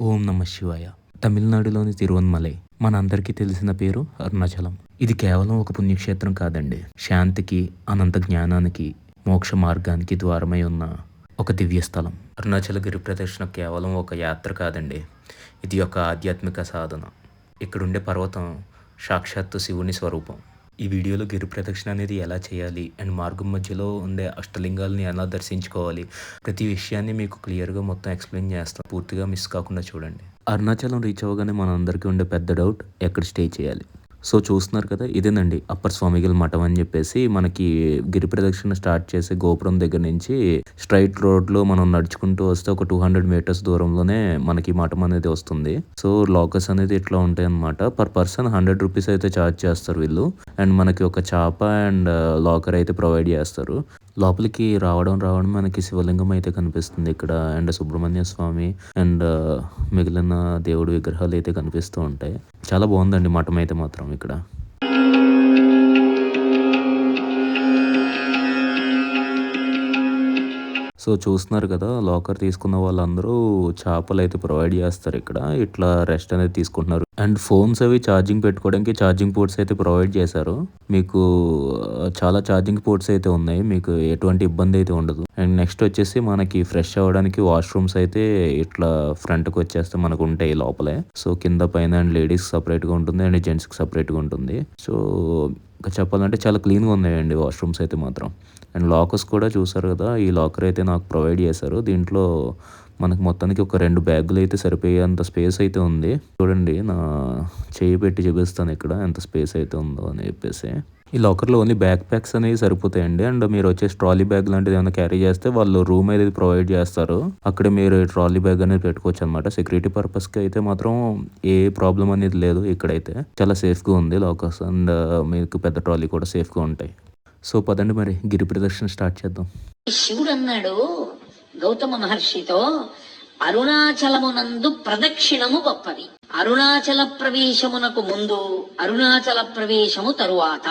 ఓం నమ శివాయ. తమిళనాడులోని తిరువన్మలై. మనందరికీ తెలిసిన పేరు అరుణాచలం. ఇది కేవలం ఒక పుణ్యక్షేత్రం కాదండి. శాంతికి అనంత జ్ఞానానికి మోక్ష మార్గానికి ద్వారమై ఉన్న ఒక దివ్య స్థలం. అరుణాచల గిరి ప్రదర్శన కేవలం ఒక యాత్ర కాదండి. ఇది ఒక ఆధ్యాత్మిక సాధన. ఇక్కడుండే పర్వతం సాక్షాత్తు శివుని స్వరూపం. ఈ వీడియోలో గిరి ప్రదక్షిణ అనేది ఎలా చేయాలి అండ్ మార్గం మధ్యలో ఉండే అష్టలింగాల్ని ఎలా దర్శించుకోవాలి ప్రతి విషయాన్ని మీకు క్లియర్గా మొత్తం ఎక్స్ప్లెయిన్ చేస్తాను పూర్తిగా మిస్ కాకుండా చూడండి. అరుణాచలం రీచ్ అవ్వగానే మనందరికీ ఉండే పెద్ద డౌట్ ఎక్కడ స్టే చేయాలి? సో చూస్తున్నారు కదా ఇదేనండి అప్పర్ స్వామిగల్ మఠం అని చెప్పేసి మనకి గిరి ప్రదక్షిణ స్టార్ట్ చేసే గోపురం దగ్గర నుంచి స్ట్రైట్ రోడ్లో మనం నడుచుకుంటూ వస్తే ఒక టూ హండ్రెడ్ మీటర్స్ దూరంలోనే మనకి మఠం అనేది వస్తుంది. సో లాకర్స్ అనేది ఇట్లా ఉంటాయి అనమాట పర్ పర్సన్ హండ్రెడ్ రూపీస్ అయితే ఛార్జ్ చేస్తారు వీళ్ళు. అండ్ మనకి ఒక చాప అండ్ లాకర్ అయితే ప్రొవైడ్ చేస్తారు. లోపలికి రావడం రావడం మనకి శివలింగం అయితే కనిపిస్తుంది. ఇక్కడ అండ్ సుబ్రహ్మణ్య స్వామి అండ్ మిగిలిన దేవుడి విగ్రహాలు అయితే కనిపిస్తూ ఉంటాయి. చాలా బాగుందండి మఠం అయితే మాత్రం ఇక్కడ. సో చూస్తున్నారు కదా లాకర్ తీసుకున్న వాళ్ళందరూ చేపలు అయితే ప్రొవైడ్ చేస్తారు ఇక్కడ. ఇట్లా రెస్ట్ అనేది తీసుకుంటున్నారు. అండ్ ఫోన్స్ అవి ఛార్జింగ్ పెట్టుకోవడానికి ఛార్జింగ్ పోర్ట్స్ అయితే ప్రొవైడ్ చేశారు. మీకు చాలా ఛార్జింగ్ పోర్ట్స్ అయితే ఉన్నాయి. మీకు ఎటువంటి ఇబ్బంది అయితే ఉండదు. అండ్ నెక్స్ట్ వచ్చేసి మనకి ఫ్రెష్ అవ్వడానికి వాష్రూమ్స్ అయితే ఇట్లా ఫ్రంట్కి వచ్చేస్తే మనకు ఉంటాయి లోపలే. సో కింద పైన అండ్ లేడీస్ సపరేట్గా ఉంటుంది అండ్ జెంట్స్కి సపరేట్గా ఉంటుంది. సో ఇంకా చెప్పాలంటే చాలా క్లీన్గా ఉన్నాయండి వాష్రూమ్స్ అయితే మాత్రం. అండ్ లాకర్స్ కూడా చూసారు కదా ఈ లాకర్ అయితే నాకు ప్రొవైడ్ చేశారు. దీంట్లో మనకు మొత్తానికి ఒక రెండు బ్యాగులు అయితే సరిపోయేంత స్పేస్ అయితే ఉంది. చూడండి నా చేయి పెట్టి చూపిస్తాను ఇక్కడ ఎంత స్పేస్ అయితే ఉందో అని చెప్పేసి. ఈ లాకర్లో ఓన్లీ బ్యాక్ ప్యాక్స్ అనేవి సరిపోతాయండి. అండ్ మీరు వచ్చేసి ట్రాలీ బ్యాగ్ లాంటిది ఏమైనా క్యారీ చేస్తే వాళ్ళు రూమ్ అనేది ప్రొవైడ్ చేస్తారు. అక్కడ మీరు ట్రాలీ బ్యాగ్ అనేది పెట్టుకోవచ్చు అనమాట సెక్యూరిటీ పర్పస్కి అయితే మాత్రం ఏ ప్రాబ్లం అనేది లేదు ఇక్కడైతే. చాలా సేఫ్గా ఉంది లాకర్స్ అండ్ మీకు పెద్ద ట్రాలీ కూడా సేఫ్గా ఉంటాయి. సో పదండి మరి గిరి ప్రదర్శన స్టార్ట్ చేద్దాం. శివుడు అన్నాడు గౌతమ మహర్షితో అరుణాచలమునందు ప్రదక్షిణము గొప్పది. అరుణాచల ప్రవేశమునకు ముందు అరుణాచల ప్రవేశము తరువాత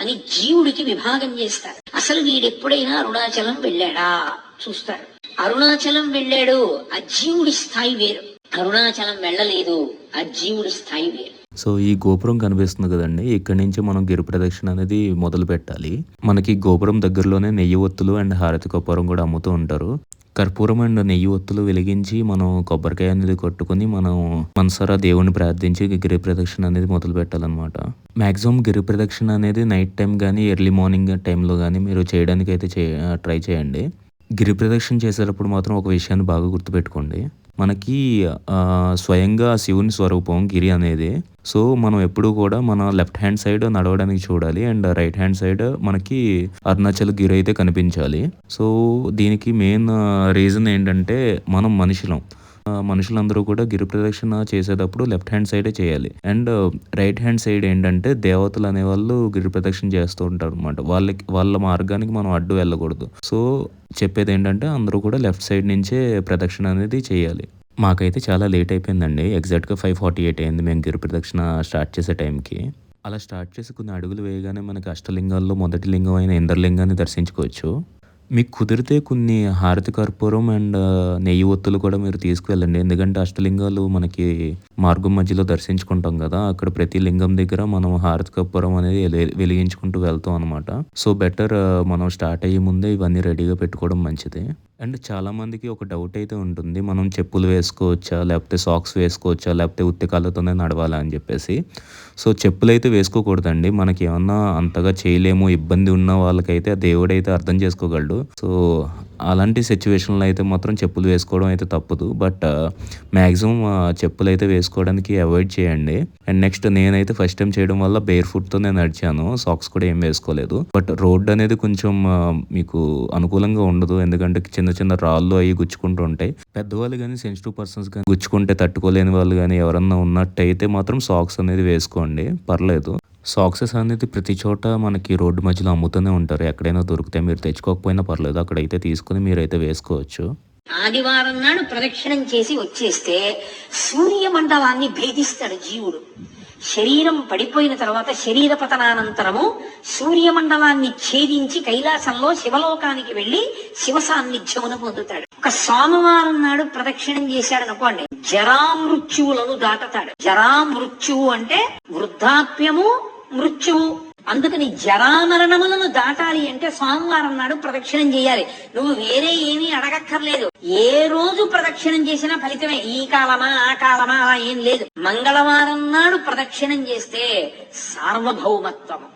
అని జీవుడికి విభాగం చేస్తారు. అసలు వీడెప్పుడైనా అరుణాచలం వెళ్ళాడా? చూస్తారు. అరుణాచలం వెళ్ళాడు ఆ జీవుడి స్థాయి వేరు. అరుణాచలం వెళ్ళలేదు ఆ జీవుడి స్థాయి వేరు. సో ఈ గోపురం కనిపిస్తుంది కదండి. ఇక్కడి నుంచి మనం గిరి ప్రదక్షిణ అనేది మొదలు పెట్టాలి. మనకి గోపురం దగ్గరలోనే నెయ్యి ఒత్తులు అండ్ హారతి కొప్పరం కూడా అమ్ముతూ ఉంటారు. కర్పూరం అండ్ నెయ్యి ఒత్తులు వెలిగించి మనం కొబ్బరికాయ అనేది కొట్టుకుని మనం మనసారా దేవుని ప్రార్థించి గిరి ప్రదక్షిణ అనేది మొదలు పెట్టాలన్నమాట. మ్యాక్సిమం గిరి ప్రదక్షిణ అనేది నైట్ టైం కానీ ఎర్లీ మార్నింగ్ టైంలో కానీ మీరు చేయడానికి అయితే చే ట్రై చేయండి. గిరి ప్రదక్షిణ చేసేటప్పుడు మాత్రం ఒక విషయాన్ని బాగా గుర్తుపెట్టుకోండి. మనకి స్వయంగా శివుని స్వరూపం గిరి అనేది. సో మనం ఎప్పుడూ కూడా మన లెఫ్ట్ హ్యాండ్ సైడ్ నడవడానికి చూడాలి. అండ్ రైట్ హ్యాండ్ సైడ్ మనకి అరుణాచల్ గిరి అయితే కనిపించాలి. సో దీనికి మెయిన్ రీజన్ ఏంటంటే మనం మనుషులం. మనుషులందరూ కూడా గిరి ప్రదక్షిణ చేసేటప్పుడు లెఫ్ట్ హ్యాండ్ సైడే చేయాలి. And uh, right hand side ఏంటంటే దేవతలు అనేవాళ్ళు గిరి ప్రదక్షిణ చేస్తూ ఉంటారు అనమాట వాళ్ళకి వాళ్ళ మార్గానికి మనం అడ్డు వెళ్ళకూడదు. సో చెప్పేది ఏంటంటే అందరూ కూడా లెఫ్ట్ సైడ్ నుంచే ప్రదక్షిణ అనేది చేయాలి. మాకైతే చాలా లేట్ అయిపోయిందండి. ఎగ్జాక్ట్గా ఫైవ్ ఫార్టీ ఎయిట్ అయింది మేము గిరి ప్రదక్షిణ స్టార్ట్ చేసే టైంకి. అలా స్టార్ట్ చేసి కొన్ని అడుగులు వేయగానే మనకి అష్టలింగాల్లో మొదటి లింగం అయిన ఇంద్రలింగాన్ని దర్శించుకోవచ్చు. మీకు కుదిరితే కొన్ని హారతి కర్పూరం అండ్ నెయ్యి ఒత్తులు కూడా మీరు తీసుకువెళ్ళండి. ఎందుకంటే అష్టలింగాలు మనకి మార్గం మధ్యలో దర్శించుకుంటాం కదా అక్కడ ప్రతి లింగం దగ్గర మనం హారతి కర్పూరం అనేది వెలి- వెలిగించుకుంటూ వెళ్తాం అనమాట సో బెటర్ మనం స్టార్ట్ అయ్యే ముందే ఇవన్నీ రెడీగా పెట్టుకోవడం మంచిది. అండ్ చాలామందికి ఒక డౌట్ అయితే ఉంటుంది. మనం చెప్పులు వేసుకోవచ్చా లేకపోతే సాక్స్ వేసుకోవచ్చా లేకపోతే ఉత్తి కాళ్ళతోనే నడవాలా అని చెప్పేసి. సో చెప్పులు అయితే వేసుకోకూడదండి. మనకి ఏమన్నా అంతగా చేయలేము ఇబ్బంది ఉన్న వాళ్ళకైతే దేవుడైతే అర్థం చేసుకోగలడు. సో అలాంటి సిచ్యువేషన్లో అయితే మాత్రం చెప్పులు వేసుకోవడం అయితే తప్పదు. బట్ మ్యాక్సిమం uh, uh, చెప్పులు అయితే వేసుకోవడానికి అవాయిడ్ చేయండి. అండ్ నెక్స్ట్ నేనైతే ఫస్ట్ టైం చేయడం వల్ల బేర్ ఫుట్తో నేను నడిచాను. సాక్స్ కూడా ఏం వేసుకోలేదు. బట్ రోడ్ అనేది కొంచెం uh, మీకు అనుకూలంగా ఉండదు. ఎందుకంటే చిన్న చిన్న రాళ్ళు అవి గుచ్చుకుంటూ ఉంటాయి. పెద్దవాళ్ళు కానీ సెన్సిటివ్ పర్సన్స్ కానీ గుచ్చుకుంటే తట్టుకోలేని వాళ్ళు కానీ ఎవరన్నా ఉన్నట్టయితే మాత్రం సాక్స్ అనేది వేసుకోండి. పర్లేదు. సాక్సెస్ అనేది ప్రతి చోట మనకి రోడ్డు మధ్యలో అమ్ముతూనే ఉంటారు. ఎక్కడైనా దొరికితే మీరు తెచ్చుకోకపోయినా పర్లేదు. అక్కడైతే తీసుకుని మీరైతే వేసుకోవచ్చు. ఆదివారం నాడు ప్రదక్షిణం చేసి వచ్చేస్తే సూర్యమండలాన్ని భేదిస్తాడు జీవుడు. శరీరం పడిపోయిన తర్వాత శరీర పతనానంతరము సూర్యమండలాన్ని ఛేదించి కైలాసంలో శివలోకానికి వెళ్ళి శివ సాన్నిధ్యమును పొందుతాడు. ఒక సోమవారం నాడు ప్రదక్షిణం చేశాడు అనుకోండి. జరామృత్యువులను దాటతాడు. జరామృత్యువు అంటే వృద్ధాప్యము మృత్యువు. అందుకని జరామరణములను దాటాలి అంటే సోమవారం నాడు ప్రదక్షిణం చేయాలి. నువ్వు వేరే ఏమీ అడగక్కర్లేదు. ఏ రోజు ప్రదక్షిణం చేసినా ఫలితమే. ఈ కాలమా ఆ కాలమా అలా ఏం లేదు. మంగళవారం నాడు ప్రదక్షిణం చేస్తే సార్వభౌమత్వము.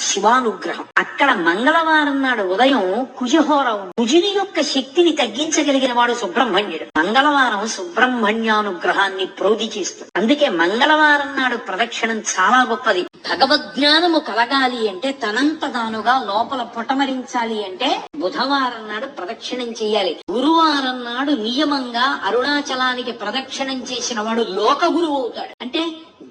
శివానుగ్రహం. అక్కడ మంగళవారం నాడు ఉదయం కుజహోర కుజుని యొక్క శక్తిని తగ్గించగలిగిన వాడు సుబ్రహ్మణ్యుడు. మంగళవారం సుబ్రహ్మణ్యానుగ్రహాన్ని ప్రోధి చేస్తుంది అందుకే మంగళవారం నాడు ప్రదక్షిణం చాలా గొప్పది. భగవద్జ్ఞానము కలగాలి అంటే తనంత తానుగా లోపల పొటమరించాలి అంటే బుధవారం నాడు ప్రదక్షిణం చేయాలి. గురువారం నాడు నియమంగా అరుణాచలానికి ప్రదక్షిణం చేసిన వాడు లోక గురువు అవుతాడు. అంటే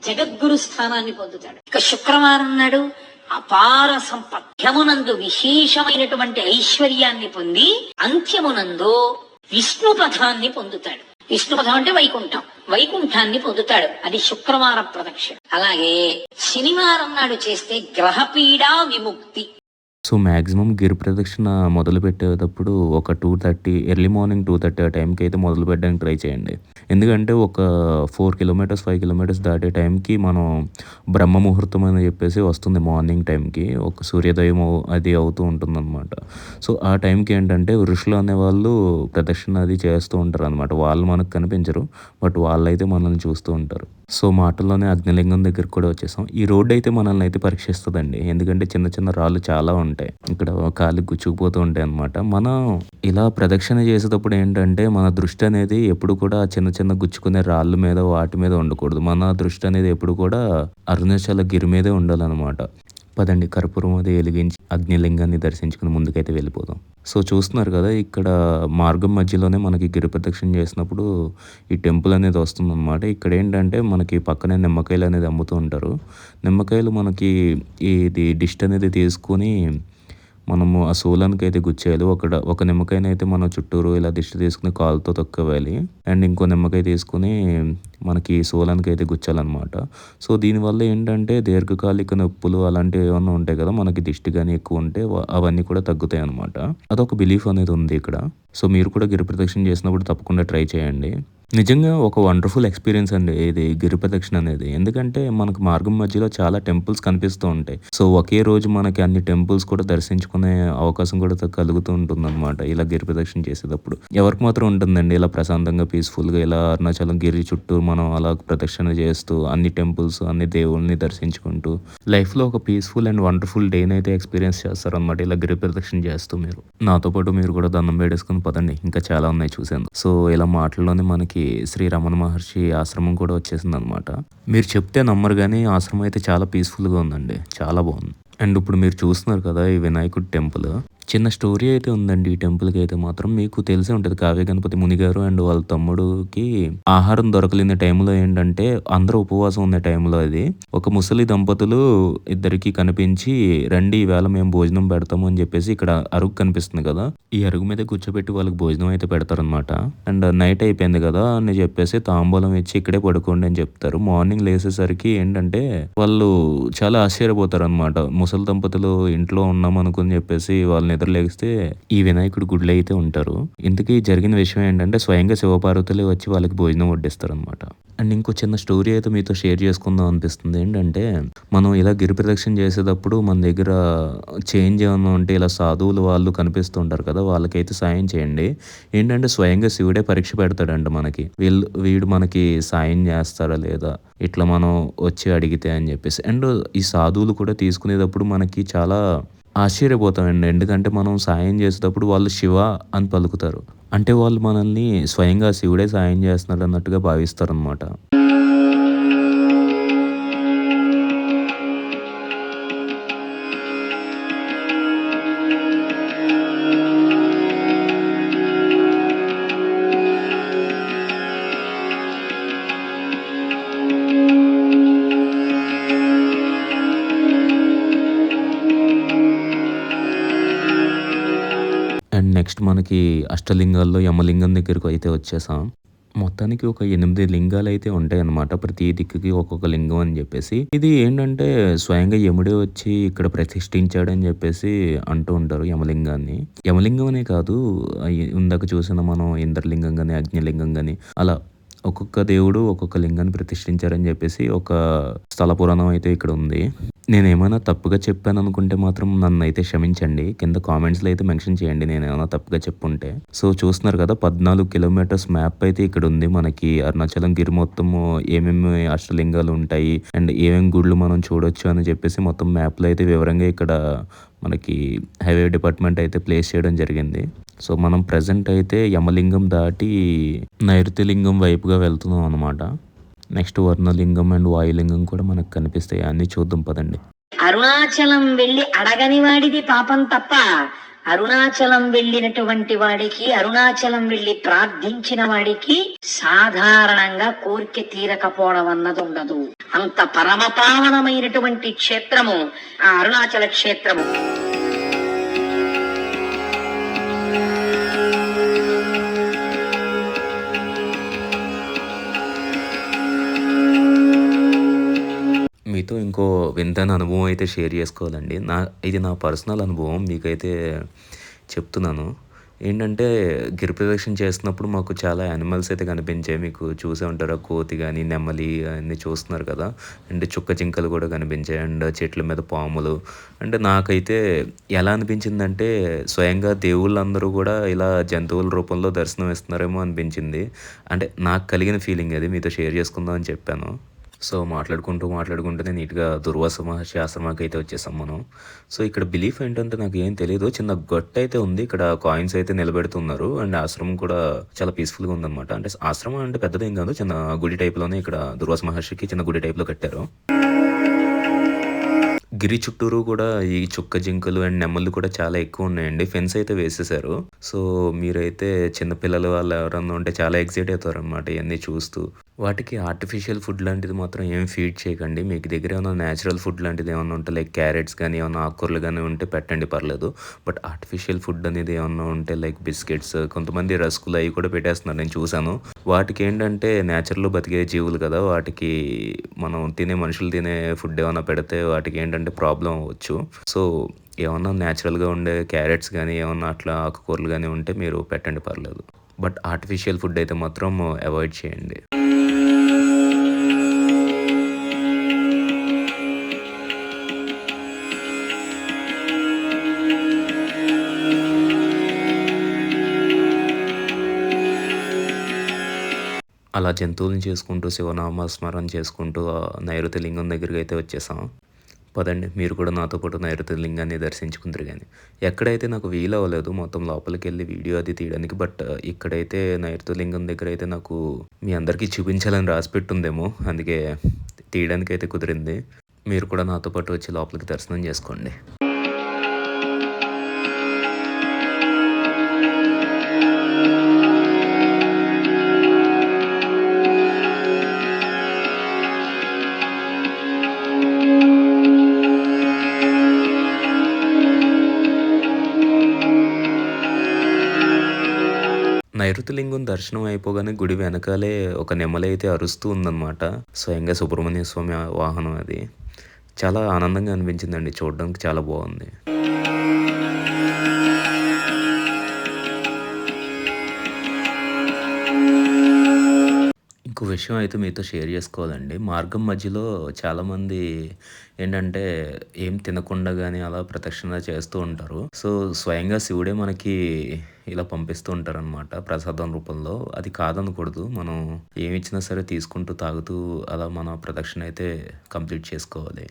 జగద్గురు స్థానాన్ని పొందుతాడు. ఇక శుక్రవారం నాడు అపార సంపద్యమునందు విశేషమైనటువంటి ఐశ్వర్యాన్ని పొంది అంత్యమునందు విష్ణు పథాన్ని పొందుతాడు. విష్ణు పథం అంటే వైకుంఠం. వైకుంఠాన్ని పొందుతాడు. అది శుక్రవార ప్రదక్షిణ. అలాగే శనివారం నాడు చేస్తే గ్రహపీడా విముక్తి. సో మ్యాక్సిమం గిరి ప్రదక్షిణ మొదలు పెట్టేటప్పుడు ఒక two thirty early morning two thirty ఆ టైంకి అయితే మొదలు పెట్టడానికి ట్రై చేయండి. ఎందుకంటే ఒక ఫోర్ కిలోమీటర్స్ ఫైవ్ కిలోమీటర్స్ దాటే టైంకి మనం బ్రహ్మ ముహూర్తం అని చెప్పేసి వస్తుంది మార్నింగ్ టైంకి ఒక సూర్యోదయం అది అవుతూ ఉంటుందన్నమాట. సో ఆ టైంకి ఏంటంటే ఋషులు అనేవాళ్ళు ప్రదక్షిణ అది చేస్తూ ఉంటారు అనమాట వాళ్ళు మనకు కనిపించరు బట్ వాళ్ళైతే మనల్ని చూస్తూ ఉంటారు. సో మాటల్లోనే అగ్నిలింగం దగ్గర కూడా వచ్చేసాం. ఈ రోడ్డు అయితే మనల్ని అయితే పరీక్షిస్తుందండి. ఎందుకంటే చిన్న చిన్న రాళ్ళు చాలా ఉంటాయి. ఇక్కడ కాలు గుచ్చుకుపోతూ ఉంటాయి అనమాట మనం ఇలా ప్రదక్షిణ చేసేటప్పుడు ఏంటంటే మన దృష్టి అనేది ఎప్పుడు కూడా చిన్న చిన్న గుచ్చుకునే రాళ్ళు మీద వాటి మీద ఉండకూడదు. మన దృష్టి అనేది ఎప్పుడు కూడా అరుణాచల గిరి మీదే ఉండాలన్నమాట. పదండి కర్పూరం అది వెలిగించి అగ్నిలింగాన్ని దర్శించుకుని ముందుకైతే వెళ్ళిపోదాం. సో చూస్తున్నారు కదా ఇక్కడ మార్గం మధ్యలోనే మనకి గిరి ప్రదక్షిణ చేసినప్పుడు ఈ టెంపుల్ అనేది వస్తుందన్నమాట. ఇక్కడ ఏంటంటే మనకి పక్కనే నిమ్మకాయలు అనేది అమ్ముతూ ఉంటారు. నిమ్మకాయలు మనకి ఇది డిస్ట్ అనేది తీసుకొని మనము ఆ సోలానికి అయితే గుచ్చేయాలి ఒక ఒక నిమ్మకాయనైతే మనం చుట్టూరు ఇలా దిష్టి తీసుకుని కాలుతో తొక్కవేయాలి అండ్ ఇంకో నిమ్మకాయ తీసుకుని మనకి సోలానికి అయితే గుచ్చాలన్నమాట. సో దీనివల్ల ఏంటంటే దీర్ఘకాలిక నొప్పులు అలాంటివి ఏమైనా ఉంటాయి కదా మనకి దిష్టి కానీ ఎక్కువ ఉంటే అవన్నీ కూడా తగ్గుతాయి అనమాట అదొక బిలీఫ్ అనేది ఉంది ఇక్కడ. సో మీరు కూడా గిరి ప్రదక్షిణ చేసినప్పుడు తప్పకుండా ట్రై చేయండి. నిజంగా ఒక వండర్ఫుల్ ఎక్స్పీరియన్స్ అండి ఇది గిరి ప్రదక్షిణ అనేది. ఎందుకంటే మనకు మార్గం మధ్యలో చాలా టెంపుల్స్ కనిపిస్తూ ఉంటాయి. సో ఒకే రోజు మనకి అన్ని టెంపుల్స్ కూడా దర్శించుకునే అవకాశం కూడా కలుగుతూ ఉంటుందన్నమాట ఇలా గిరి ప్రదక్షిణ చేసేటప్పుడు. ఎవరికి మాత్రం ఉంటుందండి ఇలా ప్రశాంతంగా పీస్ఫుల్గా ఇలా అరుణాచలం గిరి చుట్టూ మనం అలా ప్రదక్షిణ చేస్తూ అన్ని టెంపుల్స్ అన్ని దేవుళ్ళని దర్శించుకుంటూ లైఫ్లో ఒక పీస్ఫుల్ అండ్ వండర్ఫుల్ డేని అయితే ఎక్స్పీరియన్స్ చేస్తారనమాట ఇలా గిరి ప్రదక్షిణ చేస్తూ మీరు. నాతో పాటు మీరు కూడా దండం వేడేసుకుని పదండి. ఇంకా చాలా ఉన్నాయి చూసేందుకు. సో ఇలా మాటల్లోనే మనకి శ్రీ రమణ మహర్షి ఆశ్రమం కూడా వచ్చేసింది అనమాట మీరు చెప్తే నమ్మరు కానీ ఆశ్రమం అయితే చాలా పీస్ఫుల్గా ఉందండి. చాలా బాగుంది. అండ్ ఇప్పుడు మీరు చూస్తున్నారు కదా ఈ వినాయకుడి టెంపుల్. చిన్న స్టోరీ అయితే ఉందండి. ఈ టెంపుల్కి అయితే మాత్రం మీకు తెలిసే ఉంటుంది. కావ్య గణపతి ముని గారు అండ్ వాళ్ళ తమ్ముడుకి ఆహారం దొరకలేని టైంలో ఏంటంటే అందరూ ఉపవాసం ఉన్న టైంలో అది. ఒక ముసలి దంపతులు ఇద్దరికి కనిపించి రండి ఈవేళ మేము భోజనం పెడతాము అని చెప్పేసి ఇక్కడ అరుగు కనిపిస్తుంది కదా. ఈ అరుగు మీద కూర్చోబెట్టి వాళ్ళకి భోజనం అయితే పెడతారనమాట అండ్ నైట్ అయిపోయింది కదా అని చెప్పేసి తాంబూలం ఇచ్చి ఇక్కడే పడుకోండి అని చెప్తారు. మార్నింగ్ లేసేసరికి ఏంటంటే వాళ్ళు చాలా ఆశ్చర్యపోతారు అనమాట ముసలి దంపతులు ఇంట్లో ఉన్నాం అనుకుని చెప్పేసి వాళ్ళని నిద్రలేగిస్తే ఈ వినాయకుడు గుడిలో అయితే ఉంటారు. ఇంతకీ జరిగిన విషయం ఏంటంటే స్వయంగా శివపార్వతులే వచ్చి వాళ్ళకి భోజనం వడ్డిస్తారు అనమాట అండ్ ఇంకో చిన్న స్టోరీ అయితే మీతో షేర్ చేసుకుందాం అనిపిస్తుంది. ఏంటంటే మనం ఇలా గిరి ప్రదక్షిణ చేసేటప్పుడు మన దగ్గర చేంజ్ ఏమన్నా ఉంటే ఇలా సాధువులు వాళ్ళు కనిపిస్తూ ఉంటారు కదా వాళ్ళకైతే సాయం చేయండి. ఏంటంటే స్వయంగా శివుడే పరీక్ష పెడతాడంట మనకి. వీళ్ళు వీడు మనకి సాయం చేస్తారా లేదా ఇట్లా మనం వచ్చి అడిగితే అని చెప్పేసి. అండ్ ఈ సాధువులు కూడా తీసుకునేటప్పుడు మనకి చాలా ఆశ్చర్యపోతామండి. ఎందుకంటే మనం సాయం చేసేటప్పుడు వాళ్ళు శివ అని పలుకుతారు. అంటే వాళ్ళు మనల్ని స్వయంగా శివుడే సాయం చేస్తున్నాడు అన్నట్టుగా భావిస్తారు అండ్ నెక్స్ట్ మనకి అష్టలింగాల్లో యమలింగం దగ్గరకు అయితే వచ్చేసాం. మొత్తానికి ఒక ఎనిమిది లింగాలు అయితే ఉంటాయి అన్నమాట. ప్రతి దిక్కుకి ఒక్కొక్క లింగం అని చెప్పేసి. ఇది ఏంటంటే స్వయంగా యముడే వచ్చి ఇక్కడ ప్రతిష్ఠించాడని చెప్పేసి అంటూ ఉంటారు యమలింగాన్ని. యమలింగం అనే కాదు ఇందాక చూసిన మనం ఇంద్రలింగం కానీ అగ్నిలింగం కానీ అలా ఒక్కొక్క దేవుడు ఒక్కొక్క లింగాన్ని ప్రతిష్ఠించారని చెప్పేసి ఒక స్థల పురాణం అయితే ఇక్కడ ఉంది. నేను ఏమైనా తప్పుగా చెప్పాను అనుకుంటే మాత్రం నన్ను అయితే క్షమించండి. కింద కామెంట్స్లో అయితే మెన్షన్ చేయండి. నేను ఏమైనా తప్పుగా చెప్పుంటే. సో చూస్తున్నారు కదా పద్నాలుగు కిలోమీటర్స్ మ్యాప్ అయితే ఇక్కడ ఉంది. మనకి అరుణాచలం గిరి మొత్తం ఏమేమి అష్టలింగాలు ఉంటాయి అండ్ ఏమేమి గుళ్ళు మనం చూడొచ్చు అని చెప్పేసి మొత్తం మ్యాప్లో అయితే వివరంగా ఇక్కడ మనకి హైవే డిపార్ట్మెంట్ అయితే ప్లేస్ చేయడం జరిగింది. సో మనం ప్రజెంట్ అయితే యమలింగం దాటి నైరుతి లింగం వైపుగా వెళ్తున్నాం అనమాట నెక్స్ట్ వర్ణలింగం అండ్ వాయులింగం కూడా మనకు కనిపిస్తాయి. అన్ని చూద్దాం పదండి. అరుణాచలం వెళ్ళి అడగని వాడిది పాపం తప్ప అరుణాచలం వెళ్ళినటువంటి వాడికి అరుణాచలం వెళ్ళి ప్రార్థించిన వాడికి సాధారణంగా కోరిక తీరకపోవడం అన్నది ఉండదు. అంత పరమపావనమైనటువంటి క్షేత్రము ఆ అరుణాచల క్షేత్రము. మీతో ఇంకో వింతైన అనుభవం అయితే షేర్ చేసుకోవాలండి. నా ఇది నా పర్సనల్ అనుభవం మీకైతే చెప్తున్నాను. ఏంటంటే గిరి ప్రదక్షిణ చేస్తున్నప్పుడు మాకు చాలా యానిమల్స్ అయితే కనిపించాయి. మీకు చూసే ఉంటారు ఆ కోతి కానీ నెమలి అన్నీ చూస్తున్నారు కదా. అండ్ చుక్క జింకలు కూడా కనిపించాయి. అండ్ చెట్ల మీద పాములు. అంటే నాకైతే ఎలా అనిపించిందంటే స్వయంగా దేవుళ్ళందరూ కూడా ఇలా జంతువుల రూపంలో దర్శనం ఇస్తున్నారేమో అనిపించింది. అంటే నాకు కలిగిన ఫీలింగ్ అది. మీతో షేర్ చేసుకుందాం అని చెప్పాను. సో మాట్లాడుకుంటూ మాట్లాడుకుంటూనే నీట్గా దుర్వాస మహర్షి ఆశ్రమాకి అయితే వచ్చేసాం మనం. సో ఇక్కడ బిలీఫ్ ఏంటంటే నాకు ఏం తెలియదు చిన్న గొట్ట అయితే ఉంది. ఇక్కడ కాయిన్స్ అయితే నిలబెడుతున్నారు. అండ్ ఆశ్రమం కూడా చాలా పీస్ఫుల్గా ఉందన్నమాట. అంటే ఆశ్రమం అంటే పెద్దదేం కాదు. చిన్న గుడి టైప్లోనే ఇక్కడ దుర్వాస మహర్షికి చిన్న గుడి టైప్లో కట్టారు. గిరి చుట్టూరు కూడా ఈ చుక్క జింకలు అండ్ నెమ్మలు కూడా చాలా ఎక్కువ ఉన్నాయండి. ఫెన్స్ అయితే వేసేసారు సో మీరైతే చిన్నపిల్లలు వాళ్ళు ఎవరన్నా ఉంటే చాలా ఎక్సైట్ అవుతారు అనమాట ఇవన్నీ చూస్తూ. వాటికి ఆర్టిఫిషియల్ ఫుడ్ లాంటిది మాత్రం ఏం ఫీడ్ చేయకండి. మీకు దగ్గర ఏమైనా న్యాచురల్ ఫుడ్ లాంటిది ఏమైనా ఉంటే లైక్ క్యారెట్స్ కానీ ఏమైనా ఆకుకూరలు కానీ ఉంటే పెట్టండి పర్లేదు. బట్ ఆర్టిఫిషియల్ ఫుడ్ అనేది ఏమన్నా ఉంటే లైక్ బిస్కెట్స్ కొంతమంది రస్కులు అవి కూడా పెట్టేస్తున్నారు. నేను చూశాను. వాటికి ఏంటంటే నేచర్లో బతికే జీవులు కదా. వాటికి మనం తినే మనుషులు తినే ఫుడ్ ఏమైనా పెడితే వాటికి ఏంటంటే ప్రాబ్లం అవ్వచ్చు. సో ఏమన్నా న్యాచురల్గా ఉండే క్యారెట్స్ కానీ ఏమన్నా అట్లా ఆకుకూరలు కానీ ఉంటే మీరు పెట్టండి పర్లేదు. బట్ ఆర్టిఫిషియల్ ఫుడ్ అయితే మాత్రం అవాయిడ్ చేయండి. అలా జంతువులను చేసుకుంటూ శివనామ స్మరణ చేసుకుంటూ నైరుతి లింగం దగ్గరికి అయితే వచ్చేసాం. పదండి మీరు కూడా నాతో పాటు నైరుతి లింగాన్ని దర్శించుకుందరు కానీ ఎక్కడైతే నాకు వీలు అవ్వలేదు మొత్తం లోపలికి వెళ్ళి వీడియో అది తీయడానికి బట్ ఇక్కడైతే నైరుతి లింగం దగ్గర అయితే నాకు మీ అందరికీ చూపించాలని రాసి పెట్టుందేమో అందుకే తీయడానికి అయితే కుదిరింది. మీరు కూడా నాతో పాటు వచ్చి లోపలికి దర్శనం చేసుకోండి. లింగం దర్శనం అయిపోగానే గుడి వెనకాలే ఒక నెమలైతే అరుస్తూ ఉందన్నమాట. స్వయంగా సుబ్రహ్మణ్య స్వామి వాహనం అది. చాలా ఆనందంగా అనిపించిందండి. చూడడానికి చాలా బాగుంది. ఒక విషయం అయితే మీతో షేర్ చేసుకోవాలండి. మార్గం మధ్యలో చాలామంది ఏంటంటే ఏం తినకుండా కానీ అలా ప్రదక్షిణ చేస్తూ ఉంటారు. సో స్వయంగా శివుడే మనకి ఇలా పంపిస్తూ ఉంటారు అనమాట ప్రసాదం రూపంలో. అది కాదనకూడదు. మనం ఏమి ఇచ్చినా సరే తీసుకుంటూ తాగుతూ అలా మన ప్రదక్షిణ అయితే కంప్లీట్ చేసుకోవాలి.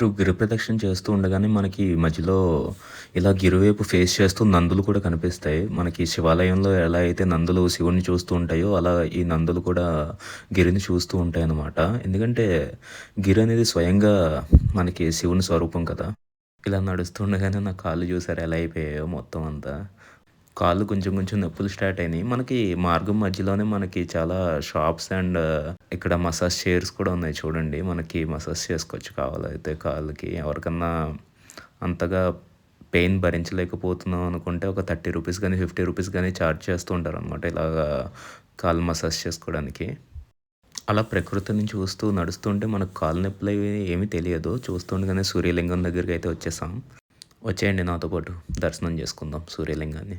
మీరు గిరి ప్రదక్షిణ చేస్తూ ఉండగానే మనకి మధ్యలో ఇలా గిరివైపు ఫేస్ చేస్తూ నందులు కూడా కనిపిస్తాయి. మనకి శివాలయంలో ఎలా అయితే నందులు శివుని చూస్తూ ఉంటాయో అలా ఈ నందులు కూడా గిరిని చూస్తూ ఉంటాయి అన్నమాట. ఎందుకంటే గిరి అనేది స్వయంగా మనకి శివుని స్వరూపం కదా. ఇలా నడుస్తుండగానే నా కాళ్ళు చూసారు ఎలా అయిపోయాయో మొత్తం అంతా. కాళ్ళు కొంచెం కొంచెం నొప్పులు స్టార్ట్ అయినాయి. మనకి మార్గం మధ్యలోనే మనకి చాలా షాప్స్ అండ్ ఇక్కడ మసాజ్ చైర్స్ కూడా ఉన్నాయి చూడండి. మనకి మసాజ్ చేసుకోవచ్చు కావాలైతే కాళ్ళకి. ఎవరికన్నా అంతగా పెయిన్ భరించలేకపోతున్నాం అనుకుంటే ఒక థర్టీ రూపీస్ కానీ ఫిఫ్టీ రూపీస్ కానీ ఛార్జ్ చేస్తూ ఉంటారు అనమాట ఇలాగా కాళ్ళు మసాజ్ చేసుకోవడానికి. అలా ప్రకృతిని చూస్తూ నడుస్తుంటే మనకు కాలు నొప్పులు అవి ఏమీ తెలియదు. చూస్తుండగానే సూర్యలింగం దగ్గరికి అయితే వచ్చేసాం. వచ్చేయండి నాతో పాటు. దర్శనం చేసుకుందాం సూర్యలింగాన్ని.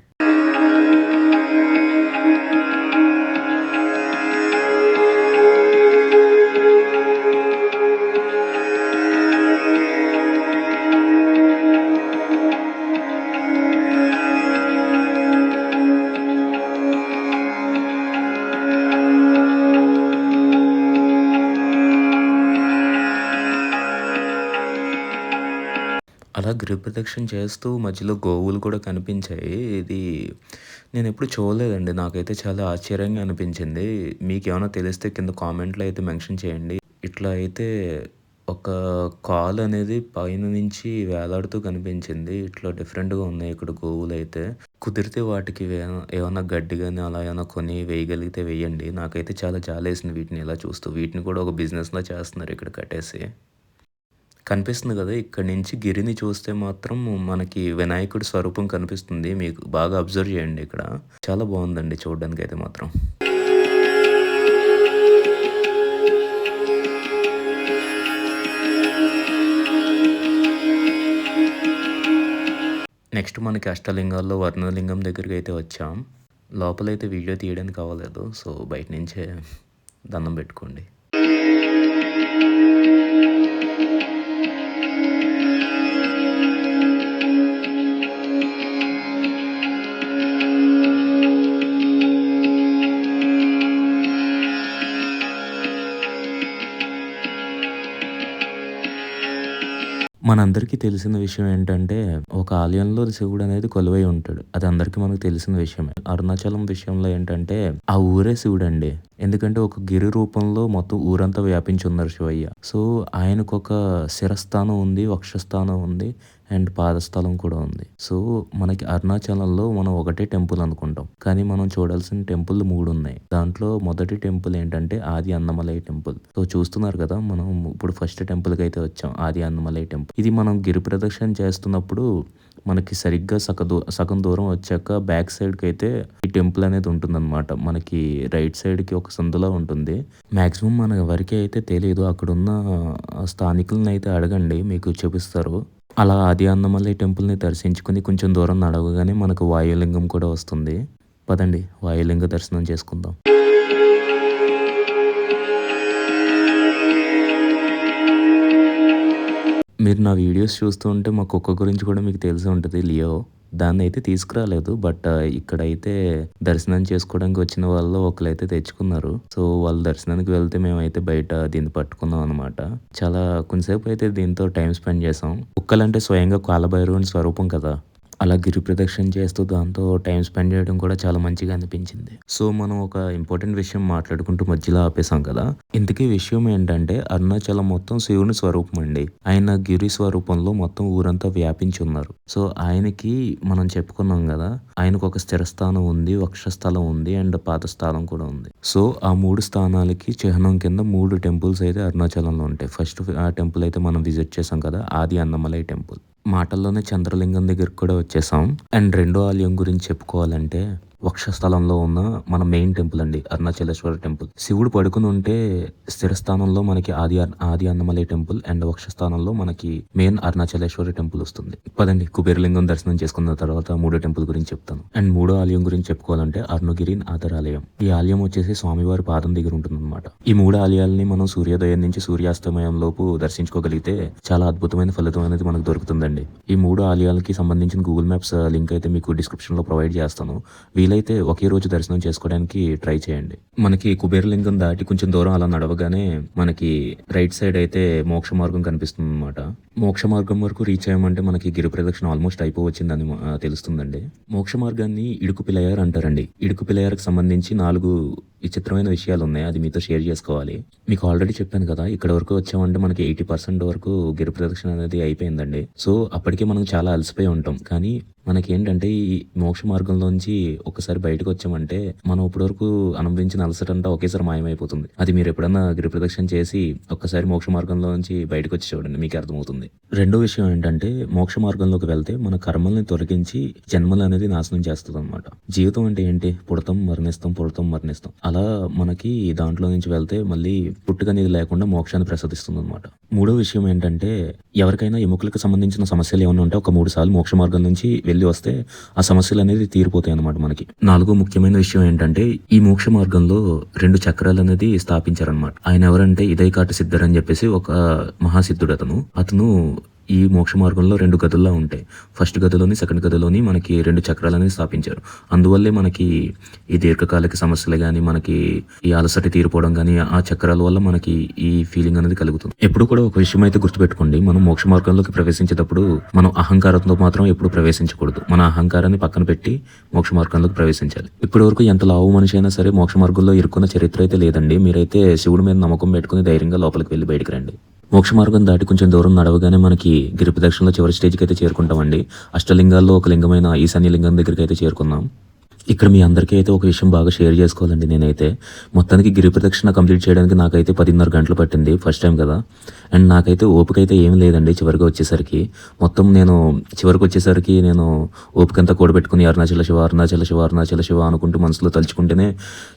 అలా ప్రదక్షిణ చేస్తూ మధ్యలో గోవులు కూడా కనిపించాయి. ఇది నేను ఎప్పుడు చూడలేదండి. నాకైతే చాలా ఆశ్చర్యంగా అనిపించింది. మీకు ఏమైనా తెలిస్తే కింద కామెంట్లో అయితే మెన్షన్ చేయండి. ఇట్లా అయితే ఒక కాల్ అనేది పైన నుంచి వేలాడుతూ కనిపించింది. ఇట్లా డిఫరెంట్గా ఉన్నాయి ఇక్కడ గోవులు అయితే. కుదిరితే వాటికి ఏమైనా గడ్డి కానీ అలా ఏమైనా కొని వేయగలిగితే వేయండి. నాకైతే చాలా జాలేసింది వీటిని ఇలా చూస్తూ. వీటిని కూడా ఒక బిజినెస్లా చేస్తున్నారు ఇక్కడ కట్టేసి. కనిపిస్తుంది కదా ఇక్కడ నుంచి గిరిని చూస్తే మాత్రం మనకి వినాయకుడి స్వరూపం కనిపిస్తుంది. మీకు బాగా అబ్జర్వ్ చేయండి ఇక్కడ. చాలా బాగుందండి చూడడానికి అయితే మాత్రం. నెక్స్ట్ మనకి అష్టలింగాల్లో వర్ణలింగం దగ్గరికి అయితే వచ్చాం. లోపలైతే వీడియో తీయడానికి అవ్వలేదు. సో బయట నుంచే దండం పెట్టుకోండి. మనందరికీ తెలిసిన విషయం ఏంటంటే ఒక ఆలయంలో శివుడు అనేది కొలువై ఉంటాడు. అది అందరికీ మనకు తెలిసిన విషయమే. అరుణాచలం విషయంలో ఏంటంటే ఆ ఊరే శివుడు అండి ఎందుకంటే ఒక గిరి రూపంలో మొత్తం ఊరంతా వ్యాపించి ఉన్నారు శివయ్య. సో ఆయనకు ఒక శిరస్థానం ఉంది వక్షస్థానం ఉంది అండ్ పాదస్థలం కూడా ఉంది. సో మనకి అరుణాచలంలో మనం ఒకటే టెంపుల్ అనుకుంటాం. కానీ మనం చూడాల్సిన టెంపుల్ మూడు ఉన్నాయి దాంట్లో మొదటి టెంపుల్ ఏంటంటే ఆది అన్నమలై టెంపుల్. సో చూస్తున్నారు కదా మనం ఇప్పుడు ఫస్ట్ టెంపుల్కి అయితే వచ్చాం ఆది అన్నమలై టెంపుల్. ఇది మనం గిరి ప్రదక్షిణ చేస్తున్నప్పుడు మనకి సరిగ్గా సగ దూ సగం దూరం వచ్చాక బ్యాక్ సైడ్కి అయితే ఈ టెంపుల్ అనేది ఉంటుందన్నమాట. మనకి రైట్ సైడ్కి ఒక సందులా ఉంటుంది. మ్యాక్సిమం మన ఎవరికి అయితే తెలియదు అక్కడున్న స్థానికులను అయితే అడగండి. మీకు చూపిస్తారు. అలా ఆది అన్నమల్లి టెంపుల్ని దర్శించుకుని కొంచెం దూరం నడవగానే మనకు వాయులింగం కూడా వస్తుంది. పదండి. వాయులింగ దర్శనం చేసుకుందాం. మీరు నా వీడియోస్ చూస్తూ ఉంటే మా కుక్క గురించి కూడా మీకు తెలిసి ఉంటుంది లియో. దాన్ని అయితే తీసుకురాలేదు బట్ ఇక్కడైతే దర్శనం చేసుకోవడానికి వచ్చిన వాళ్ళు ఒకరైతే తెచ్చుకున్నారు. సో వాళ్ళు దర్శనానికి వెళ్తే మేమైతే బయట దీన్ని పట్టుకున్నాం అనమాట చాలా కొంతసేపు అయితే దీంతో టైం స్పెండ్ చేసాం. కుక్కలంటే స్వయంగా కాలభైరవుని స్వరూపం కదా. అలా గిరి ప్రదక్షిణ చేస్తూ దాంతో టైం స్పెండ్ చేయడం కూడా చాలా మంచిగా అనిపించింది. సో మనం ఒక ఇంపార్టెంట్ విషయం మాట్లాడుకుంటూ మధ్యలో ఆపేసాం కదా? ఇంతకీ విషయం ఏంటంటే అరుణాచలం మొత్తం శివుని స్వరూపం అండి. ఆయన గిరి స్వరూపంలో మొత్తం ఊరంతా వ్యాపించి ఉన్నారు. సో ఆయనకి మనం చెప్పుకున్నాం కదా ఆయనకు ఒక స్థిరస్థానం ఉంది వక్షస్థలం ఉంది అండ్ పాదస్థానం కూడా ఉంది. సో ఆ మూడు స్థానాలకి చిహ్నం కింద మూడు టెంపుల్స్ అయితే అరుణాచలంలో ఉంటాయి. ఫస్ట్ ఆ టెంపుల్ అయితే మనం విజిట్ చేసాం కదా ఆది అన్నమలై టెంపుల్. మాటల్లోనే చంద్రలింగం దగ్గరికి కూడా వచ్చేసాం. అండ్ రెండో ఆలయం గురించి చెప్పుకోవాలంటే వక్షస్థలంలో ఉన్న మన మెయిన్ టెంపుల్ అండి అరుణాచలేశ్వర టెంపుల్ శివుడు పడుకుని ఉంటే స్థిరస్థానంలో మనకి ఆది ఆది అన్నమలై టెంపుల్ అండ్ వక్షస్థానంలో మనకి మెయిన్ అరుణాచలేశ్వర టెంపుల్ వస్తుంది. పదండి కుబేరలింగం దర్శనం చేసుకున్న తర్వాత మూడో టెంపుల్ గురించి చెప్తాను. అండ్ మూడో ఆలయం గురించి చెప్పుకోవాలంటే అరుణగిరి ఆదరాలయం. ఈ ఆలయం వచ్చేసి స్వామివారి పాదం దగ్గర ఉంటుంది ఈ మూడు ఆలయాలని మనం సూర్యోదయం నుంచి సూర్యాస్తమయం లోపు దర్శించుకోగలిగితే చాలా అద్భుతమైన ఫలితం అనేది మనకు దొరుకుతుందండి. ఈ మూడు ఆలయాలకి సంబంధించిన గూగుల్ మ్యాప్స్ లింక్ అయితే మీకు డిస్క్రిప్షన్లో ప్రొవైడ్ చేస్తాను. వీలు వీలైతే ఒకే రోజు దర్శనం చేసుకోవడానికి ట్రై చేయండి. మనకి కుబేరలింగం దాటి కొంచెం దూరం అలా నడవగానే మనకి రైట్ సైడ్ అయితే మోక్ష మార్గం కనిపిస్తుంది అనమాట మోక్ష మార్గం వరకు రీచ్ అయ్యామంటే మనకి గిరి ప్రదక్షిణ ఆల్మోస్ట్ అయిపోవచ్చిందని తెలుస్తుందండి. మోక్ష మార్గాన్ని ఇడుకు పిలయార్ అంటారండి. ఇడుకు పిలయార్కి సంబంధించి నాలుగు విచిత్రమైన విషయాలు ఉన్నాయి. అది మీతో షేర్ చేసుకోవాలి. మీకు ఆల్రెడీ చెప్పాను కదా ఇక్కడ వరకు వచ్చామంటే మనకి ఎయిటీ పర్సెంట్ వరకు గిరి ప్రదక్షిణ అనేది అయిపోయిందండి. సో అప్పటికే మనం చాలా అలసిపోయి ఉంటాం. కానీ మనకి ఏంటంటే ఈ మోక్ష మార్గంలోంచి ఒకసారి బయటకు వచ్చామంటే మనం ఇప్పటివరకు అనుభవించిన అలసటంతా ఒకేసారి మాయమైపోతుంది. అది మీరు ఎప్పుడన్నా గిరి ప్రదక్షిణ చేసి ఒక్కసారి మోక్ష మార్గంలోంచి బయటకు వచ్చి చూడండి మీకు అర్థమవుతుంది. రెండో విషయం ఏంటంటే మోక్ష మార్గంలోకి వెళ్తే మన కర్మల్ని తొలగించి జన్మలు అనేది నాశనం చేస్తుంది అనమాట జీవితం అంటే ఏంటి? పుడతాం మరణిస్తాం పుడతాం మరణిస్తాం. అలా మనకి దాంట్లో నుంచి వెళ్తే మళ్ళీ పుట్టుకనేది లేకుండా మోక్షాన్ని ప్రసాదిస్తుంది అనమాట మూడో విషయం ఏంటంటే ఎవరికైనా ఎముకలకు సంబంధించిన సమస్యలు ఏమైనా ఉంటే ఒక మూడు సార్లు మోక్ష మార్గం నుంచి వెళ్ళి వస్తే ఆ సమస్యలు అనేది తీరిపోతాయి అనమాట మనకి. నాలుగో ముఖ్యమైన విషయం ఏంటంటే ఈ మోక్ష మార్గంలో రెండు చక్రాలు అనేది స్థాపించారనమాట ఆయన ఎవరంటే ఇదైకాట సిద్ధర్ అని చెప్పేసి ఒక మహాసిద్ధుడు అతను. అతను ఈ మోక్ష మార్గంలో రెండు గదుల్లో ఉంటాయి. ఫస్ట్ గదిలోని సెకండ్ గదిలోని మనకి రెండు చక్రాలని స్థాపించారు. అందువల్లే మనకి ఈ దీర్ఘకాలిక సమస్యలు కానీ మనకి ఈ అలసట తీరిపోవడం కానీ ఆ చక్రాల వల్ల మనకి ఈ ఫీలింగ్ అనేది కలుగుతుంది. ఎప్పుడు కూడా ఒక విషయం అయితే గుర్తుపెట్టుకోండి. మనం మోక్ష మార్గంలోకి ప్రవేశించేటప్పుడు మనం అహంకారంతో మాత్రం ఎప్పుడు ప్రవేశించకూడదు. మన అహంకారాన్ని పక్కన పెట్టి మోక్ష మార్గంలోకి ప్రవేశించాలి. ఇప్పటి వరకు ఎంత లావు మనిషి అయినా సరే మోక్ష మార్గంలో ఇరుక్కున్న చరిత్ర అయితే లేదండి. మీరైతే శివుడి మీద నమ్మకం పెట్టుకుని ధైర్యంగా లోపలికి వెళ్ళి బయటికి రండి. మోక్ష మార్గం దాటి కొంచెం దూరం నడవగానే మనకి గిరి ప్రదక్షిణలో చివరి స్టేజ్కి అయితే చేరుకుంటామండి. అష్టలింగాల్లో ఒక లింగమైన ఈశాన్య లింగం దగ్గరికి అయితే చేరుకున్నాం. ఇక్కడ మీ అందరికీ అయితే ఒక విషయం బాగా షేర్ చేసుకోవాలండి నేనైతే. మొత్తానికి గిరి ప్రదక్షిణ కంప్లీట్ చేయడానికి నాకైతే పదిన్నర గంటలు పట్టింది ఫస్ట్ టైం కదా. అండ్ నాకైతే ఓపిక అయితే ఏం లేదండి చివరికి వచ్చేసరికి. మొత్తం నేను చివరికి వచ్చేసరికి నేను ఓపిక అంతా కూడబెట్టుకుని అరుణాచల శివ అరుణాచల శివ అరుణాచల శివ అనుకుంటూ మనసులో తలుచుకుంటేనే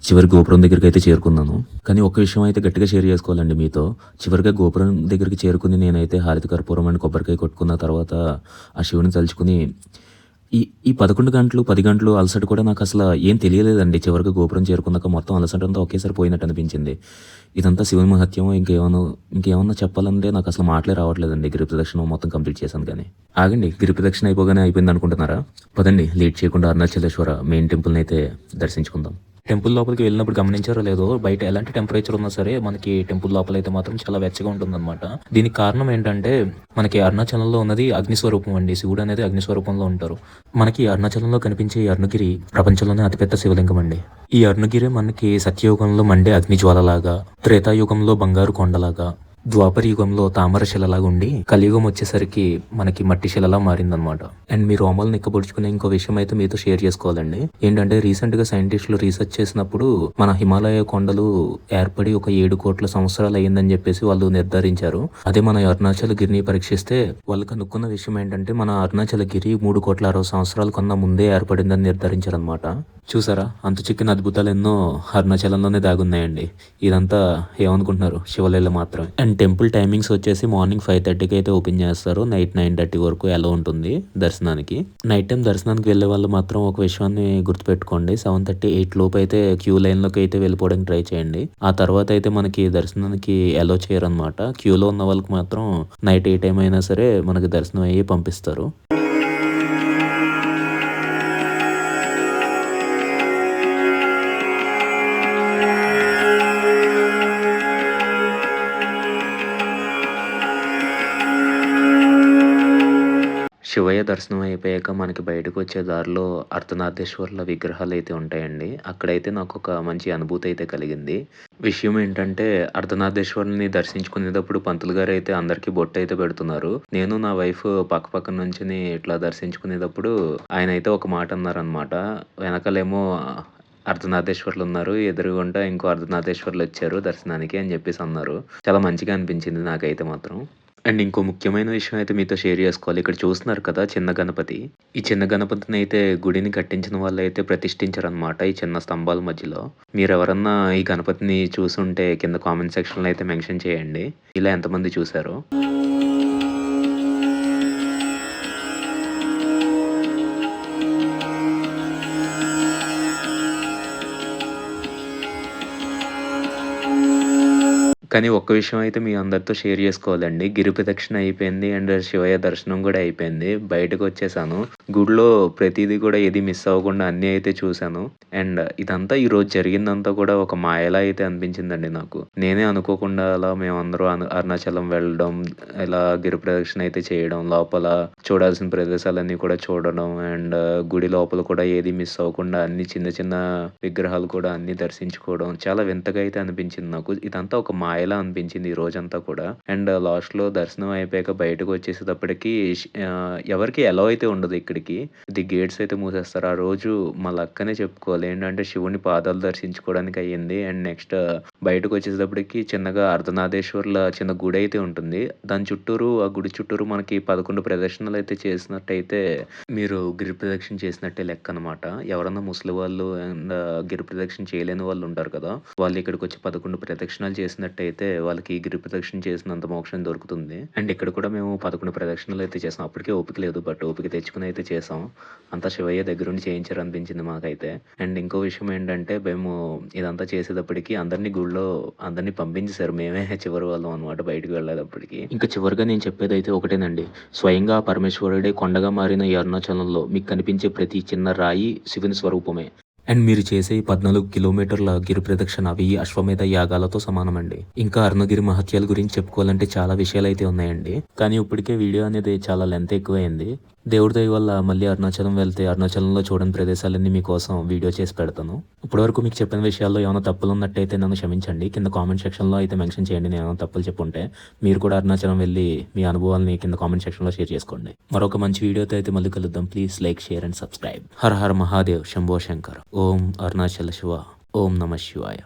చివరి గోపురం దగ్గరికి అయితే చేరుకున్నాను. కానీ ఒక విషయం అయితే గట్టిగా షేర్ చేసుకోవాలండి మీతో. చివరిగా గోపురం దగ్గరికి చేరుకుని నేనైతే హారతి కర్పూరం అండ్ కొబ్బరికాయ కొట్టుకున్న తర్వాత ఆ శివుని తలుచుకుని ఈ ఈ పదకొండు గంటలు పది గంటలు అలసట కూడా నాకు అసలు ఏం తెలియలేదండి. చివరికి గోపురం చేరుకున్నాక మొత్తం అలసట అంతా ఒకేసారి పోయినట్టు అనిపించింది. ఇదంతా శివుని మహత్యం ఇంకేమన్నా ఇంకేమన్నా చెప్పాలంటే నాకు అసలు మాటలే రావట్లేదండి. గిరి ప్రదక్షిణ మొత్తం కంప్లీట్ చేశాను కానీ. ఆగండి గిరి ప్రదక్షిణ అయిపోగానే అయిపోయింది అనుకుంటున్నారా పదండి లేట్ చేయకుండా అరుణాచలేశ్వర మెయిన్ టెంపుల్ని అయితే దర్శించుకుందాం. టెంపుల్ లోపలికి వెళ్ళినప్పుడు గమనించారో లేదో బయట ఎలాంటి టెంపరేచర్ ఉన్నా సరే మనకి టెంపుల్ లోపల అయితే మాత్రం చాలా వెచ్చగా ఉంటుందన్నమాట. దీనికి కారణం ఏంటంటే మనకి అరుణాచలంలో ఉన్నది అగ్నిస్వరూపం అండి. శివుడు అనేది అగ్నిస్వరూపంలో ఉంటారు. మనకి అరుణాచలంలో కనిపించే అరుణగిరి ప్రపంచంలోనే అతిపెద్ద శివలింగం అండి. ఈ అరుణగిరి మనకి సత్యయుగంలో మండే అగ్నిజ్వాలలాగా త్రేతాయుగంలో బంగారు కొండలాగా ద్వాపర యుగంలో తామర శిలలాగా ఉండి కలియుగం వచ్చేసరికి మనకి మట్టి శిలలా మారిందనమాట అండ్ మీ రోమాలు నిక్కబొడుచుకునే ఇంకో విషయం అయితే మీతో షేర్ చేసుకోవాలండి. ఏంటంటే రీసెంట్గా సైంటిస్టులు రీసెర్చ్ చేసినప్పుడు మన హిమాలయ కొండలు ఏర్పడి ఒక ఏడు కోట్ల సంవత్సరాలు అయ్యిందని చెప్పేసి వాళ్ళు నిర్ధారించారు. అదే మన అరుణాచల గిరిని పరీక్షిస్తే వాళ్ళు కనుక్కున్న విషయం ఏంటంటే మన అరుణాచల గిరి మూడు కోట్ల అరవై సంవత్సరాల కన్నా ముందే ఏర్పడిందని నిర్ధారించారనమాట చూసారా? అంత చిక్కిన అద్భుతాలు ఎన్నో అరుణాచలంలోనే దాగున్నాయండి. ఇదంతా ఏమనుకుంటున్నారు? శివలీల మాత్రం అండ్ టెంపుల్ టైమింగ్స్ వచ్చేసి మార్నింగ్ ఫైవ్ థర్టీకి అయితే ఓపెన్ చేస్తారు. నైట్ నైన్ థర్టీ వరకు ఎలా ఉంటుంది దర్శనానికి. నైట్ టైం దర్శనానికి వెళ్ళే వాళ్ళు మాత్రం ఒక విషయాన్ని గుర్తుపెట్టుకోండి. సెవెన్ థర్టీ ఎయిట్ లోపు అయితే క్యూ లైన్లోకి అయితే వెళ్ళిపోవడానికి ట్రై చేయండి. ఆ తర్వాత అయితే మనకి దర్శనానికి అలో చేయరనమాట క్యూలో ఉన్న వాళ్ళకి మాత్రం నైట్ ఏ టైం అయినా సరే మనకి దర్శనం అయ్యి పంపిస్తారు. శివయ్య దర్శనం అయిపోయాక మనకి బయటకు వచ్చే దారిలో అర్ధనాథేశ్వర్ల విగ్రహాలు అయితే ఉంటాయండి. అక్కడైతే నాకు ఒక మంచి అనుభూతి అయితే కలిగింది. విషయం ఏంటంటే అర్ధనాథేశ్వరుని దర్శించుకునేటప్పుడు పంతులు గారు అయితే అందరికీ బొట్టు అయితే పెడుతున్నారు. నేను నా వైఫ్ పక్క పక్క నుంచి ఇట్లా దర్శించుకునేటప్పుడు ఆయన అయితే ఒక మాట అన్నారనమాట వెనకాలేమో అర్ధనాథేశ్వర్లు ఉన్నారు ఎదురుగుండా ఇంకో అర్ధనాథేశ్వర్లు వచ్చారు దర్శనానికి అని చెప్పేసి అన్నారు. చాలా మంచిగా అనిపించింది నాకైతే మాత్రం. అండ్ ఇంకో ముఖ్యమైన విషయం అయితే మీతో షేర్ చేసుకోవాలి. ఇక్కడ చూస్తున్నారు కదా చిన్న గణపతి. ఈ చిన్న గణపతిని అయితే గుడిని కట్టించిన వాళ్ళు అయితే ప్రతిష్ఠించారనమాట ఈ చిన్న స్తంభాల మధ్యలో. మీరు ఎవరన్నా ఈ గణపతిని చూసుంటే కింద కామెంట్ సెక్షన్లో అయితే మెన్షన్ చేయండి. ఇలా ఎంతమంది చూసారో కానీ ఒక్క విషయం అయితే మీ అందరితో షేర్ చేసుకోవాలండి. గిరి ప్రదక్షిణ అయిపోయింది అండ్ శివయ్య దర్శనం కూడా అయిపోయింది. బయటకు వచ్చేసాను. గుడిలో ప్రతిదీ కూడా ఏది మిస్ అవ్వకుండా అన్నీ అయితే చూశాను. అండ్ ఇదంతా ఈ రోజు జరిగిందంతా కూడా ఒక మాయలా అయితే అనిపించిందండి నాకు. నేనే అనుకోకుండా అలా మేమందరూ అరుణాచలం వెళ్ళడం ఇలా గిరి ప్రదక్షిణ అయితే చేయడం లోపల చూడాల్సిన ప్రదేశాలన్నీ కూడా చూడడం అండ్ గుడి లోపల కూడా ఏది మిస్ అవ్వకుండా అన్ని చిన్న చిన్న విగ్రహాలు కూడా అన్ని దర్శించుకోవడం చాలా వింతగా అయితే అనిపించింది నాకు. ఇదంతా ఒక మాయ హాయిలా అనిపించింది ఈ రోజంతా కూడా. అండ్ లాస్ట్లో దర్శనం అయిపోయాక బయటకు వచ్చేసేటప్పటికి ఎవరికి ఎలా అయితే ఉండదు ఇక్కడికి. ఇది గేట్స్ అయితే మూసేస్తారు. ఆ రోజు మా లక్కనే చెప్పుకోవాలి. ఏంటంటే శివుని పాదాలు దర్శించుకోవడానికి అయ్యింది. అండ్ నెక్స్ట్ బయటకు వచ్చేటప్పటికి చిన్నగా అర్ధనాథేశ్వర్ల చిన్న గుడి అయితే ఉంటుంది. దాని చుట్టూరు ఆ గుడి చుట్టూరు మనకి పదకొండు ప్రదర్శనలు అయితే చేసినట్టయితే మీరు గిరి ప్రదక్షిణ చేసినట్టే లెక్క అనమాట ఎవరన్నా ముసలి వాళ్ళు అండ్ గిరి ప్రదక్షిణ చేయలేని వాళ్ళు ఉంటారు కదా. వాళ్ళు ఇక్కడికి వచ్చి పదకొండు ప్రదక్షిణాలు చేసినట్టయితే అయితే వాళ్ళకి గిరి ప్రదక్షిణ చేసినంత మోక్షం దొరుకుతుంది. అండ్ ఇక్కడ కూడా మేము పదకొండు ప్రదక్షిణలు అయితే చేసాం. అప్పటికే ఓపిక లేదు బట్ ఓపిక తెచ్చుకుని అయితే చేసాం. అంతా శివయ్య దగ్గరుండి చేయించారు అనిపించింది మాకైతే. అండ్ ఇంకో విషయం ఏంటంటే మేము ఇదంతా చేసేటప్పటికి అందరినీ గుళ్ళో అందరినీ పంపించేశారు. మేమే చివరి వాళ్ళం అనమాట బయటికి వెళ్ళేటప్పటికి. ఇంకా చివరిగా నేను చెప్పేది అయితే ఒకటేనండి. స్వయంగా పరమేశ్వరుడే కొండగా మారిన ఈ అరుణాచలంలో మీకు కనిపించే ప్రతి చిన్న రాయి శివుని స్వరూపమే. అండ్ మీరు చేసే పద్నాలుగు కిలోమీటర్ల గిరి ప్రదక్షిణ వెయ్యి అశ్వమేధ యాగాలతో సమానమండి. ఇంకా అరుణగిరి మహత్యాల గురించి చెప్పుకోవాలంటే చాలా విషయాలు అయితే ఉన్నాయండి. కానీ ఇప్పటికే వీడియో అనేది చాలా లెంత్ ఎక్కువైంది. దేవుడి దయ వల్ల మళ్ళీ అరుణాచలం వెళ్తే అరుణాచలంలో చూడని ప్రదేశాలన్నీ మీకోసం వీడియో చేసి పెడతాను. ఇప్పటివరకు మీకు చెప్పిన విషయాల్లో ఏమైనా తప్పులు ఉన్నట్టయితే నన్ను క్షమించండి. కింద కామెంట్ సెక్షన్లో అయితే మెన్షన్ చేయండి నేను ఏమైనా తప్పులు చెప్పుంటే. మీరు కూడా అరుణాచలం వెళ్ళి మీ అనుభవాల్ని కింద కామెంట్ సెక్షన్లో షేర్ చేసుకోండి. మరొక మంచి వీడియోతో అయితే మళ్ళీ కలుద్దాం. Please like share and subscribe. Hara Hara Mahadev Shambho Shankar. ఓం అరుణాచల శివ. ఓం నమ శివాయ.